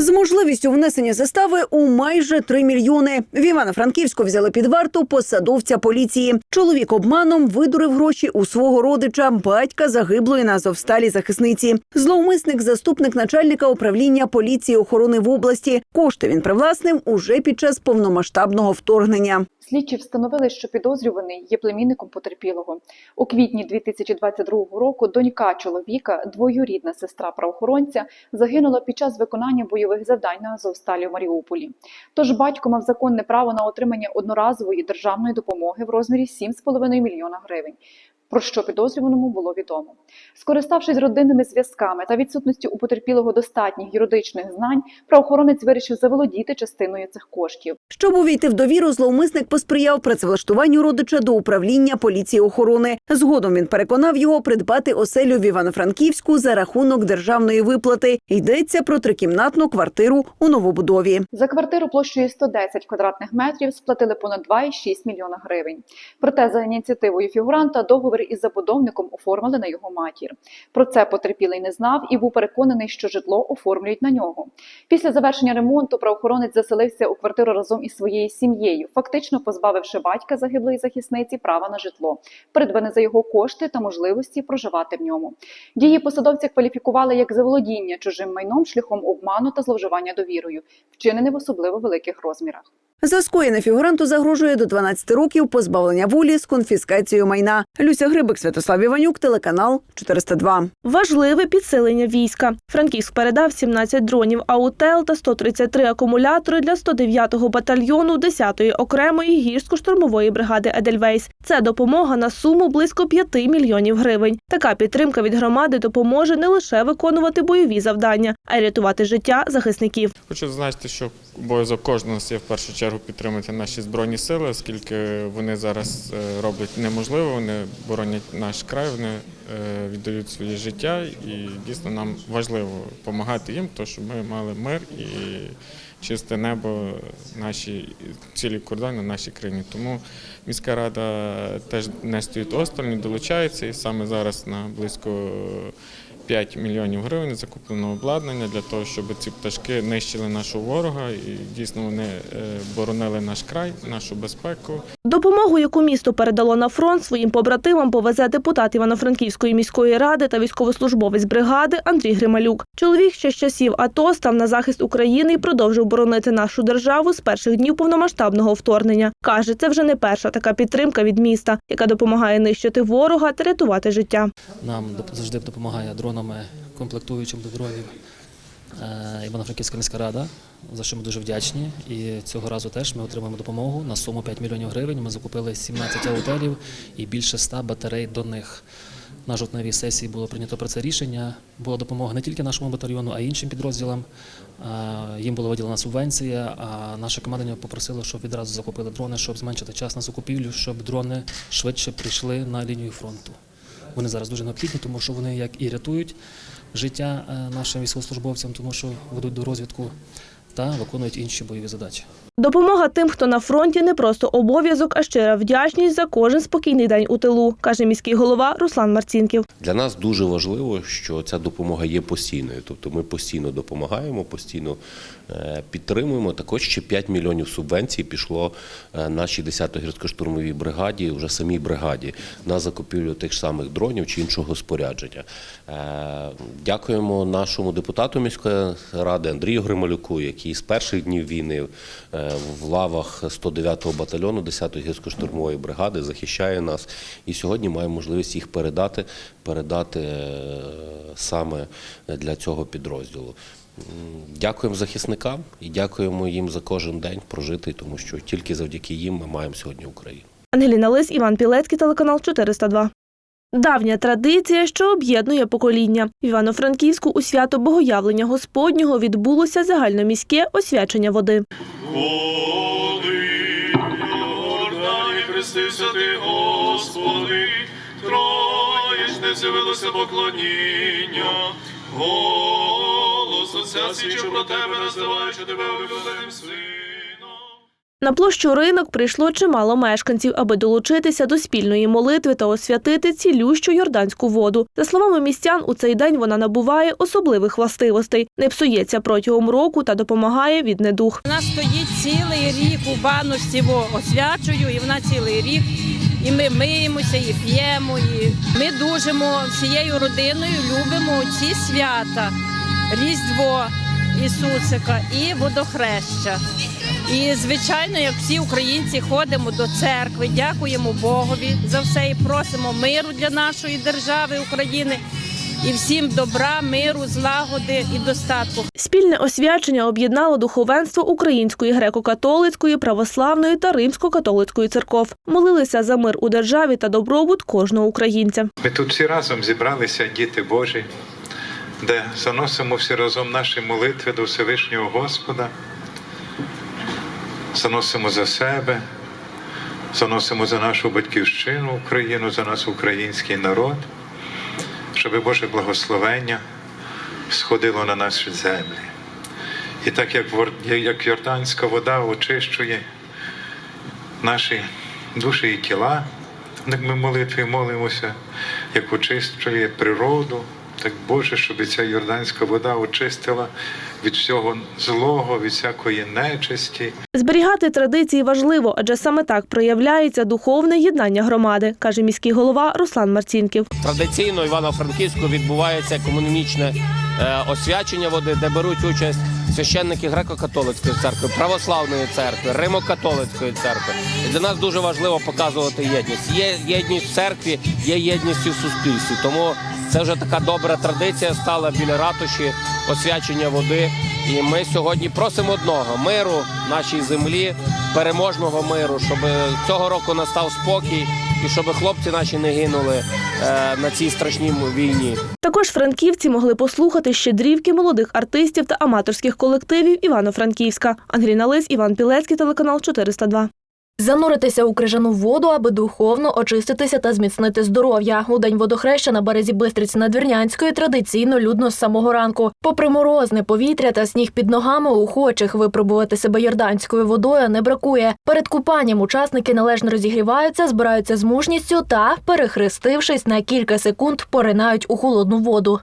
З можливістю внесення застави у майже 3 мільйони. В Івано-Франківську взяли під варту посадовця поліції. Чоловік обманом видурив гроші у свого родича, батька загиблої на Азовсталі захисниці. Зловмисник, заступник начальника управління поліції охорони в області. Кошти він привласнив уже під час повномасштабного вторгнення. Слідчі встановили, що підозрюваний є племінником потерпілого. У квітні 2022 року донька чоловіка, двоюрідна сестра правоохоронця, загинула під час виконання бойових завдань на Азовсталі в Маріуполі. Тож батько мав законне право на отримання одноразової державної допомоги в розмірі 7,5 мільйона гривень. Про що підозрюваному було відомо. Скориставшись родинними зв'язками та відсутністю у потерпілого достатніх юридичних знань, правоохоронець вирішив заволодіти частиною цих коштів. Щоб увійти в довіру, зловмисник посприяв працевлаштуванню родича до управління поліції охорони. Згодом він переконав його придбати оселю в Івано-Франківську за рахунок державної виплати. Йдеться про трикімнатну квартиру у новобудові. За квартиру площею 110 квадратних метрів сплатили понад 2,6 мільйона гривень. Проте за ініціативою фігуранта договір із забудовником оформили на його матір. Про це потерпілий не знав і був переконаний, що житло оформлюють на нього. Після завершення ремонту правоохоронець заселився у квартиру разом із своєю сім'єю, фактично позбавивши батька загиблої захисниці права на житло, придбане за його кошти та можливості проживати в ньому. Дії посадовця кваліфікували як заволодіння чужим майном шляхом обману та зловживання довірою, вчинене в особливо великих розмірах. За скоєне фігуранту загрожує до 12 років позбавлення волі з конфіскацією майна. Люся Грибик, Святослав Іванюк, телеканал 402. Важливе підсилення війська. Франківськ передав 17 дронів АУТЕЛ та 133 акумулятори для 109-го батальйону 10-ї окремої гірсько-штурмової бригади Едельвейс. Це допомога на суму близько 5 мільйонів гривень. Така підтримка від громади допоможе не лише виконувати бойові завдання, а й рятувати життя захисників. Хочу зазначити, що обов'язок кожного є в першу чергу підтримати наші збройні сили, оскільки вони зараз е, роблять неможливе, вони боронять наш край, вони е, віддають своє життя, і дійсно нам важливо допомагати їм, тому що ми мали мир і чисте небо наші цілі кордони нашій країні. Тому міська рада теж не стоїть осторонь, долучається, і саме зараз на близько 5 мільйонів гривень закуплено обладнання для того, щоб ці пташки нищили нашого ворога і дійсно вони е, боронили наш край, нашу безпеку. Допомогу, яку місто передало на фронт своїм побратимам, повезе депутат Івано-Франківської міської ради та військовослужбовець бригади Андрій Грималюк. Чоловік ще з часів АТО став на захист України і продовжив боронити нашу державу з перших днів повномасштабного вторгнення. Каже, це вже не перша така підтримка від міста, яка допомагає нищити ворога та рятувати життя. Нам завжди допомагає дронами, комплектуючим до дронів Івано-Франківська міська рада, за що ми дуже вдячні. І цього разу теж ми отримаємо допомогу на суму 5 мільйонів гривень. Ми закупили 17 аутелів і більше 100 батарей до них. На жовтневій сесії було прийнято про це рішення. Була допомога не тільки нашому батальйону, а й іншим підрозділам. Е, Їм була виділена субвенція, а наше командування попросило, щоб відразу закупили дрони, щоб зменшити час на закупівлю, щоб дрони швидше прийшли на лінію фронту. Вони зараз дуже необхідні, тому що вони як і рятують життя е, нашим військовослужбовцям, тому що ведуть до розвідку та виконують інші бойові задачі. Допомога тим, хто на фронті, не просто обов'язок, а щира вдячність за кожен спокійний день у тилу, каже міський голова Руслан Марцінків. Для нас дуже важливо, що ця допомога є постійною. Тобто ми постійно допомагаємо, постійно е, підтримуємо. Також ще 5 мільйонів субвенцій пішло е, нашій 10-й гірсько-штурмовій бригаді, вже самій бригаді, на закупівлю тих самих дронів чи іншого спорядження. Е, Дякуємо нашому депутату міської ради Андрію Грималюку, який з перших днів війни в лавах 109-го батальйону 10-ї гірсько-штурмової бригади захищає нас. І сьогодні маємо можливість їх передати, передати е, саме для цього підрозділу. Дякуємо захисникам і дякуємо їм за кожен день прожитий, тому що тільки завдяки їм ми маємо сьогодні Україну. Ангеліна Лис, Іван Пілецький, телеканал 402. Давня традиція, що об'єднує покоління. В Івано-Франківську у свято Богоявлення Господнього відбулося загальноміське освячення води. Води, Йордані, хрестився ти, Господи, Троєчне з'явилося поклоніння, голос Отця свідчив про тебе, роздаваючи тебе улюбленим сином. На площу ринок прийшло чимало мешканців, аби долучитися до спільної молитви та освятити цілющу йорданську воду. За словами містян, у цей день вона набуває особливих властивостей, не псується протягом року та допомагає від недух. Вона стоїть цілий рік у баночці, освячую, і вона цілий рік. І ми миємося, і п'ємо. І ми дужимо всією родиною, любимо ці свята, Різдво Ісусика і водохреща. І звичайно, як всі українці, ходимо до церкви, дякуємо Богові за все і просимо миру для нашої держави України і всім добра, миру, злагоди і достатку. Спільне освячення об'єднало духовенство Української греко-католицької, православної та римсько-католицької церков. Молилися за мир у державі та добробут кожного українця. Ми тут всі разом зібралися, діти Божі, де заносимо всі разом наші молитви до Всевишнього Господа, заносимо за себе, заносимо за нашу батьківщину Україну, за наш український народ, щоб Боже благословення сходило на наші землі. І так як Йорданська вода очищує наші душі і тіла, як ми молитві молимося, як очищує природу, так Боже, щоб ця Йорданська вода очистила від всього злого, від всякої нечисті. Зберігати традиції важливо, адже саме так проявляється духовне єднання громади, каже міський голова Руслан Марцінків. Традиційно Івано-Франківську відбувається комунічне е, освячення води, де беруть участь священники греко-католицької церкви, православної церкви, римо-католицької церкви. І для нас дуже важливо показувати єдність. Є єдність в церкві, є єдність в суспільстві. Тому це вже така добра традиція стала біля ратуші освячення води. І ми сьогодні просимо одного миру нашій землі, переможного миру, щоб цього року настав спокій і щоб хлопці наші не гинули е, на цій страшній війні. Також франківці могли послухати щедрівки молодих артистів та аматорських колективів Івано-Франківська. Ангеліна Лис, Іван Пілецький, телеканал 402. Зануритися у крижану воду, аби духовно очиститися та зміцнити здоров'я. У день водохреща на березі Бистриці Надвірнянської традиційно людно з самого ранку. Попри морозне повітря та сніг під ногами, охочих випробувати себе йорданською водою не бракує. Перед купанням учасники належно розігріваються, збираються з мужністю та, перехрестившись на кілька секунд, поринають у холодну воду.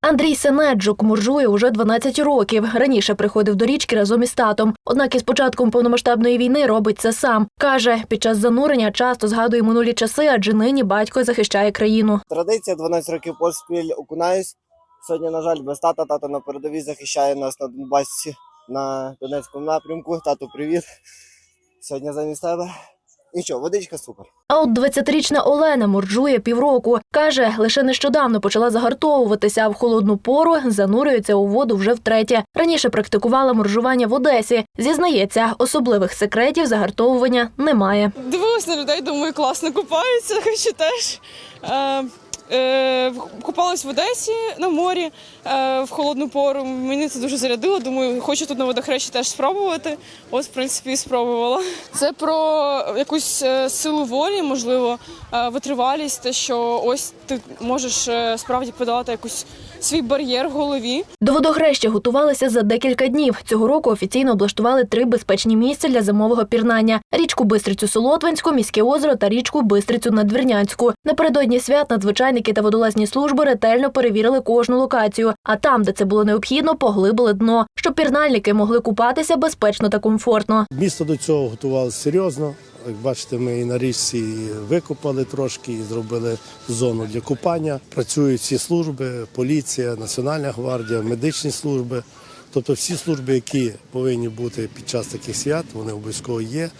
Андрій Сенеджук муржує уже 12 років. Раніше приходив до річки разом із татом. Однак із початком повномасштабної війни робить це сам. Каже, під час занурення часто згадує минулі часи, адже нині батько захищає країну. Традиція 12 років поспіль окунаюсь. Сьогодні, на жаль, без тата. Тато на передовій захищає нас на Донбасі на Донецькому напрямку. Тату, привіт. Сьогодні замість тебе. Нічого, водичка супер. А от 20-річна Олена морджує півроку. Каже, лише нещодавно почала загартовуватися, а в холодну пору занурюється у воду вже втретє. Раніше практикувала моржування в Одесі. Зізнається, особливих секретів загартовування немає. Дивилась на людей, думаю, класно купаються, хочу теж. Е, купалась в Одесі на морі е, в холодну пору. Мені це дуже зарядило. Думаю, хочу тут на водохрещі теж спробувати. Ось, в принципі, і спробувала. Це про якусь е, силу волі, можливо, витривалість, те, що ось ти можеш справді подолати якийсь свій бар'єр в голові. До водогреща готувалися за декілька днів. Цього року офіційно облаштували три безпечні місця для зимового пірнання: річку Бистрицю Солотвинську, міське озеро та річку Бистрицю Надвірнянську. Напередодні свят надзвичайники та водолазні служби ретельно перевірили кожну локацію. А там, де це було необхідно, поглибили дно, щоб пірнальники могли купатися безпечно та комфортно. Місто до цього готувалося серйозно. Як бачите, ми і на річці викопали трошки, і зробили зону для купання. Працюють всі служби, поліція, Національна гвардія, медичні служби. Тобто всі служби, які повинні бути під час таких свят, вони обов'язково є.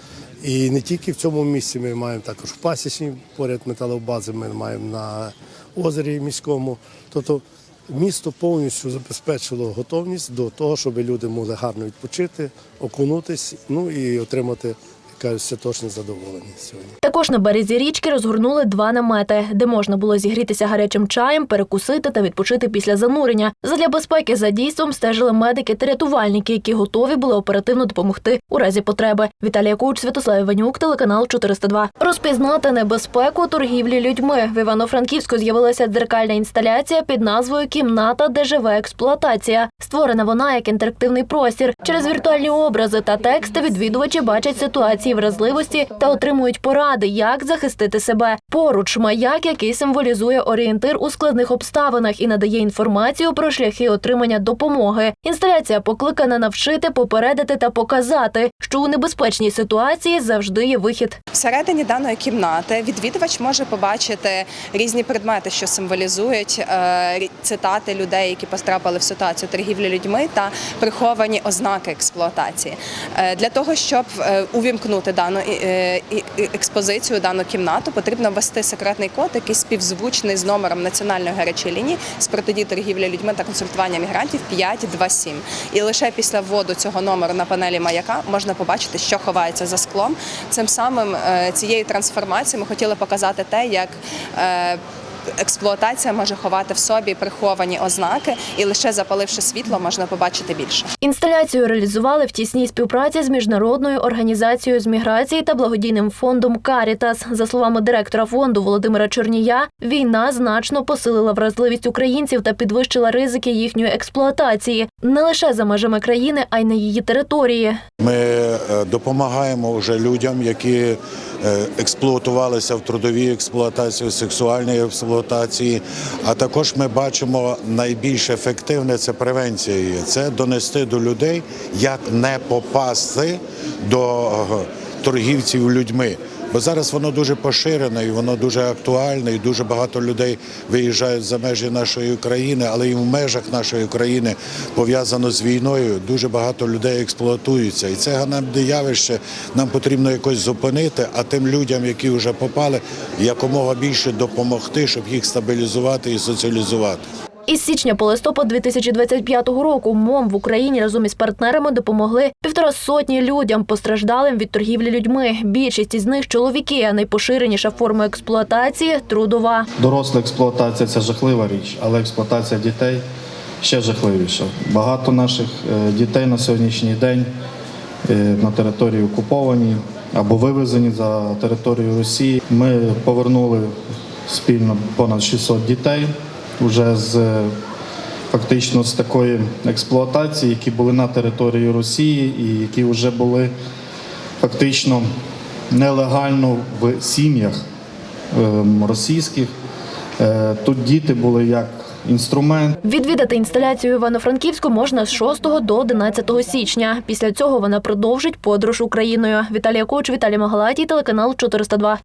І не тільки в цьому місці ми маємо також в Пасічній, поряд металобази, ми маємо на озері міському. Тобто місто повністю забезпечило готовність до того, щоб люди могли гарно відпочити, окунутись, ну і отримати кажуть, святошні задоволені сьогодні. Також на березі річки розгорнули два намети, де можна було зігрітися гарячим чаєм, перекусити та відпочити після занурення. Задля безпеки за дійством стежили медики та рятувальники, які готові були оперативно допомогти у разі потреби. Віталія Куч, Святослав Іванюк, телеканал 402. Розпізнати небезпеку торгівлі людьми. В Івано-Франківську з'явилася дзеркальна інсталяція під назвою Кімната, де живе експлуатація. Створена вона як інтерактивний простір. Через віртуальні образи та тексти відвідувачі бачать ситуації вразливості та отримують поради, як захистити себе. Поруч маяк, який символізує орієнтир у складних обставинах і надає інформацію про шляхи отримання допомоги. Інсталяція покликана навчити, попередити та показати, що у небезпечній ситуації завжди є вихід. Всередині даної кімнати відвідувач може побачити різні предмети, що символізують е, цитати людей, які потрапили в ситуацію торгівлі людьми та приховані ознаки експлуатації. Е, Для того щоб е, увімкнути дану експозицію, дану кімнату, потрібно ввести секретний код, який співзвучний з номером національної гарячої лінії з протидії торгівлі людьми та консультування мігрантів 527. І лише після вводу цього номеру на панелі маяка можна побачити, що ховається за склом. Цим самим е, цією трансформацією ми хотіли показати те, як е, експлуатація може ховати в собі приховані ознаки, і лише запаливши світло, можна побачити більше. Інсталяцію реалізували в тісній співпраці з міжнародною організацією з міграції та благодійним фондом Карітас. За словами директора фонду Володимира Чорнія, війна значно посилила вразливість українців та підвищила ризики їхньої експлуатації не лише за межами країни, а й на її території. Ми е, допомагаємо вже людям, які е, експлуатувалися в трудовій експлуатації, в сексуальній експлуатації. А також ми бачимо найбільш ефективне це превенція. Це донести до людей, як не попасти до торгівців людьми. Бо зараз воно дуже поширене і воно дуже актуальне, і дуже багато людей виїжджають за межі нашої країни, але і в межах нашої країни пов'язано з війною. Дуже багато людей експлуатуються. І це ганебне явище нам потрібно якось зупинити, а тим людям, які вже попали, якомога більше допомогти, щоб їх стабілізувати і соціалізувати. Із січня по листопад 2025 року МОМ в Україні разом із партнерами допомогли півтора сотні людям, постраждалим від торгівлі людьми. Більшість із них чоловіки, а найпоширеніша форма експлуатації трудова. Доросла експлуатація це жахлива річ, але експлуатація дітей ще жахливіша. Багато наших е, дітей на сьогоднішній день е, на території окуповані або вивезені за територію Росії. Ми повернули спільно понад 600 дітей вже з е, фактично з такої експлуатації, які були на території Росії і які вже були фактично нелегально в сім'ях ем, російських. Е, Тут діти були як інструмент. Відвідати інсталяцію Івано-Франківську можна з 6 до 11 січня. Після цього вона продовжить подорож Україною. Віталія Коч, Віталій Магалатій, телеканал 402.